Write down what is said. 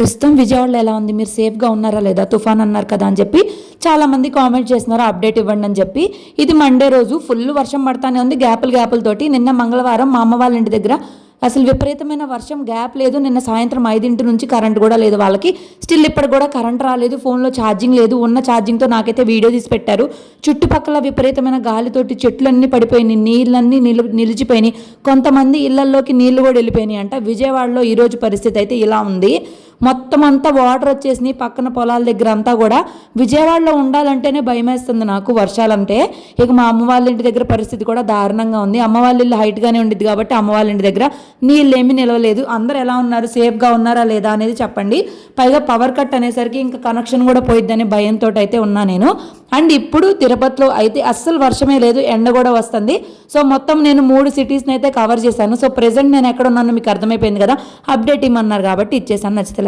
ప్రస్తుతం విజయవాడలో ఎలా ఉంది? మీరు సేఫ్గా ఉన్నారా లేదా? తుఫాన్ అన్నారు కదా అని చెప్పి చాలామంది కామెంట్ చేస్తున్నారు అప్డేట్ ఇవ్వండి అని చెప్పి. ఇది మండే రోజు ఫుల్ వర్షం పడతానే ఉంది. గ్యాపులు గ్యాపులతోటి నిన్న మంగళవారం మా అమ్మ వాళ్ళ ఇంటి దగ్గర అసలు విపరీతమైన వర్షం గ్యాప్ లేదు. నిన్న సాయంత్రం ఐదింటి నుంచి కరెంట్ కూడా లేదు వాళ్ళకి. స్టిల్ ఇప్పటి కూడా కరెంట్ రాలేదు. ఫోన్లో ఛార్జింగ్ లేదు. ఉన్న ఛార్జింగ్తో నాకైతే వీడియో తీసి పెట్టారు. చుట్టుపక్కల విపరీతమైన గాలితోటి చెట్లన్నీ పడిపోయినాయి. నీళ్ళన్నీ నిలు నిలిచిపోయినాయి. కొంతమంది ఇళ్ళల్లోకి నీళ్ళు కూడా వెళ్ళిపోయినాయి అంట. విజయవాడలో ఈరోజు పరిస్థితి అయితే ఇలా ఉంది. మొత్తం అంతా వాటర్ వచ్చేసినాయి. పక్కన పొలాల దగ్గర అంతా కూడా. విజయవాడలో ఉండాలంటేనే భయమేస్తుంది నాకు వర్షాలంటే. ఇక మా అమ్మ వాళ్ళ ఇంటి దగ్గర పరిస్థితి కూడా దారుణంగా ఉంది. అమ్మ వాళ్ళ ఇల్లు హైట్గానే ఉండిద్ది కాబట్టి అమ్మ వాళ్ళ ఇంటి దగ్గర నీళ్ళు నిలవలేదు. అందరు ఎలా ఉన్నారు? సేఫ్గా ఉన్నారా లేదా అనేది చెప్పండి. పైగా పవర్ కట్ అనేసరికి ఇంకా కనెక్షన్ కూడా పోయిద్దని భయంతో అయితే ఉన్నా నేను. అండ్ ఇప్పుడు తిరుపతిలో అయితే అస్సలు వర్షమే లేదు ఎండ కూడా వస్తుంది. సో మొత్తం నేను మూడు సిటీస్ని అయితే కవర్ చేశాను. సో ప్రెసెంట్ నేను ఎక్కడ ఉన్నానో మీకు అర్థమైపోయింది కదా. అప్డేట్ ఇమ్మన్నారు కాబట్టి ఇచ్చేసాను. నచ్చితే